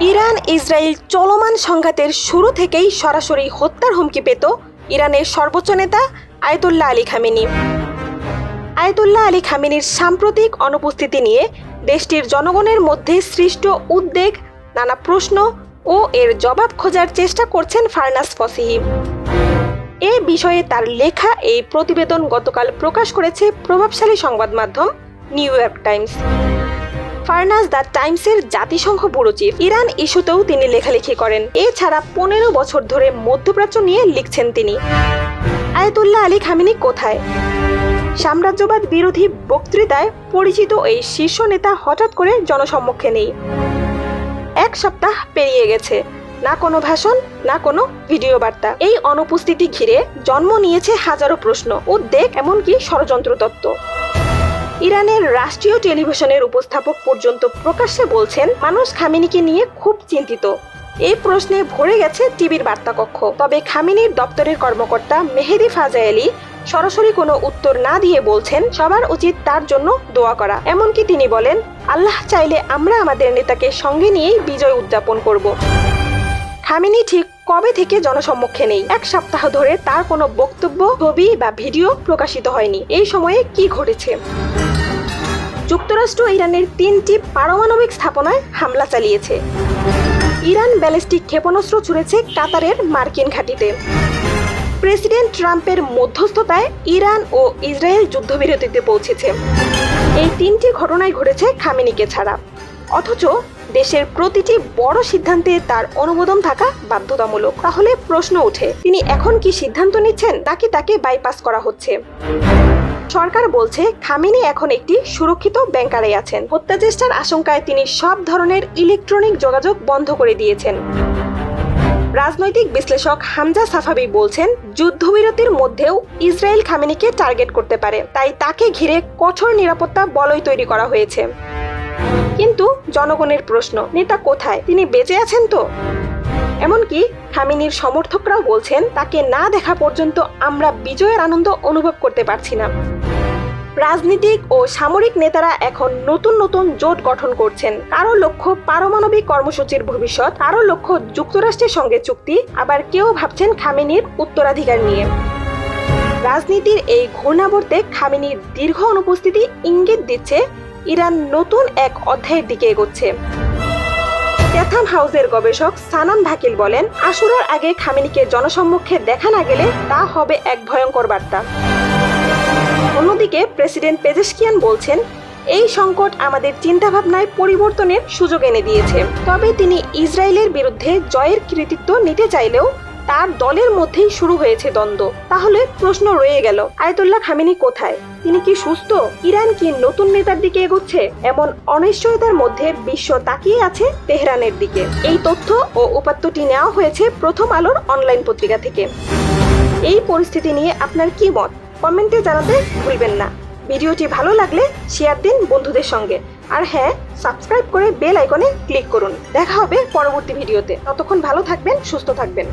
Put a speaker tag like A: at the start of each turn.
A: Iran Israel চলমান সংঘাতের শুরু থেকেই সরাসরি হত্যার হুমকি পেত ইরানের সর্বোচ্চ নেতা Ayatollah Ali Khamenei. Ayatollah Ali খামেনির সাম্প্রতিক অনুপস্থিতি নিয়ে দেশটির জনগণের মধ্যে সৃষ্ট উদ্বেগ, নানা প্রশ্ন ও এর জবাব খোঁজার চেষ্টা করছেন ফারনাস ফসিহি। এ বিষয়ে তার লেখা এই প্রতিবেদন গতকাল প্রকাশ করেছে প্রভাবশালী সংবাদ মাধ্যম New York Times. Farnaz the টাইমসের জাতিসংঘ ব্যুরো চিফ। ইরান ইস্যুতেও তিনি লেখালেখি করেন। এছাড়া পনেরো বছর ধরে মধ্যপ্রাচ্য নিয়ে লিখছেন তিনি। আয়াতুল্লাহ আলী খামিনি কোথায়? সাম্রাজ্যবাদ বিরোধী বক্তৃতায় পরিচিত এই শীর্ষ নেতা হঠাৎ করে জনসম্মুখে নেই। এক সপ্তাহ পেরিয়ে গেছে। না কোনো ভাষণ, না কোনো ভিডিও বার্তা। এই অনুপস্থিতি ঘিরে জন্ম নিয়েছে হাজারো প্রশ্ন। উদ্বেগ, এমনকি ষড়যন্ত্র তত্ত্ব ইরানের রাষ্ট্রীয় টেলিভিশনের উপস্থাপক পর্যন্ত প্রকাশ্যে বলছেন, মানুষ খামিনিকে নিয়ে খুব চিন্তিত। এই প্রশ্নে ভরে গেছে টিভির বার্তাকক্ষ। তবে খামিনির দপ্তরের কর্মকর্তা মেহেদি ফাজায়েলি সরাসরি কোনো উত্তর না দিয়ে বলছেন, সবার উচিত তার জন্য দোয়া করা। এমনকি তিনি বলেন, আল্লাহ চাইলে আমরা আমাদের নেতাকে সঙ্গে নিয়েই বিজয় উদযাপন করব। খামিনি ঠিক কবে থেকে জনসম্মুখে নেই? এক সপ্তাহ ধরে তার কোনো বক্তব্য, ছবি বা ভিডিও প্রকাশিত হয়নি। এই সময়ে কি ঘটেছে? যুক্তরাষ্ট্র ইরানের তিনটি পারমাণবিক স্থাপনায় হামলা চালিয়েছে। ইরান ব্যালিস্টিক ক্ষেপণাস্ত্র ছুড়েছে কাতারের মার্কিন ঘাঁটিতে। প্রেসিডেন্ট ট্রাম্পের মধ্যস্থতায় ইরান ও ইসরায়েল যুদ্ধবিরতিতে পৌঁছেছে। এই তিনটি ঘটনায় ঘটেছে খামেনিকে ছাড়া। অথচ দেশের প্রতিটি বড় সিদ্ধান্তে তার অনুমোদন থাকা বাধ্যতামূলক। তাহলে প্রশ্ন ওঠে, তিনি এখন কি সিদ্ধান্ত নিচ্ছেন নাকি তাকে বাইপাস করা হচ্ছে? সরকার বলছে, খামিনি এখন একটি সুরক্ষিত ব্যাংকারে আছেন। হত্যা চেষ্টার আশঙ্কায় তিনি সব ধরনের ইলেকট্রনিক যোগাযোগ বন্ধ করে দিয়েছেন। রাজনৈতিক বিশ্লেষক হামজা সাফাবি বলছেন, যুদ্ধবিরতির মধ্যেও ইসরায়েল খামিনিকে টার্গেট করতে পারে। তাই তাকে ঘিরে কঠোর নিরাপত্তা বলয় তৈরি করা হয়েছে। কিন্তু জনগণের প্রশ্ন, নেতা কোথায়? তিনি বেঁচে আছেন তো? এমনকি খামিনির সমর্থকরাও বলছেন, তাকে না দেখা পর্যন্ত আমরা বিজয়ের আনন্দ অনুভব করতে পারছি না। রাজনীতিক ও সামরিক নেতারা এখন নতুন নতুন জোট গঠন করছেন। কারও লক্ষ্য পারমাণবিক কর্মসূচির ভবিষ্যৎ, কারও লক্ষ্য যুক্তরাষ্ট্রের সঙ্গে চুক্তি, আবার কেউ ভাবছেন খামেনির উত্তরাধিকার নিয়ে। রাজনীতির এই ঘূর্ণাবর্তে খামেনির দীর্ঘ অনুপস্থিতি ইঙ্গিত দিচ্ছে ইরান নতুন এক অধ্যায়ের দিকে এগোচ্ছে। ক্যাথাম হাউসের গবেষক সানাম ভাকিল বলেন আশুরার আগে খামেনিকে জনসম্মুখে দেখা না গেলে তা হবে এক ভয়ঙ্কর বার্তা। অন্যদিকে প্রেসিডেন্ট পেজেশকিয়ান বলছেন, এই সংকট আমাদের চিন্তাভাবনায় পরিবর্তনের সুযোগ এনে দিয়েছে। তবে তিনি ইসরায়েলের বিরুদ্ধে জয়ের কৃতিত্ব নিতে চাইলেও তার দলের মধ্যেই শুরু হয়েছে দ্বন্দ্ব। তাহলে প্রশ্ন রয়ে গেল, আয়তুল্লাহ খামেনি কোথায়? তিনি কি সুস্থ? ইরান কি নতুন নেতার দিকে এগোচ্ছে? এমন অনিশ্চয়তার মধ্যে বিশ্ব তাকিয়ে আছে তেহরানের দিকে। এই তথ্য ও উপাত্তটি নেওয়া হয়েছে প্রথম আলোর অনলাইন পত্রিকা থেকে। এই পরিস্থিতি নিয়ে আপনার কি মত? কমেন্টে জানাতে ভুলবেন না। ভিডিওটি ভালো লাগলে শেয়ার দিন বন্ধুদের সঙ্গে। আর হ্যাঁ সাবস্ক্রাইব করে বেল আইকনে ক্লিক করুন। দেখা হবে পরবর্তী ভিডিওতে। ততক্ষণ ভালো থাকবেন, সুস্থ থাকবেন।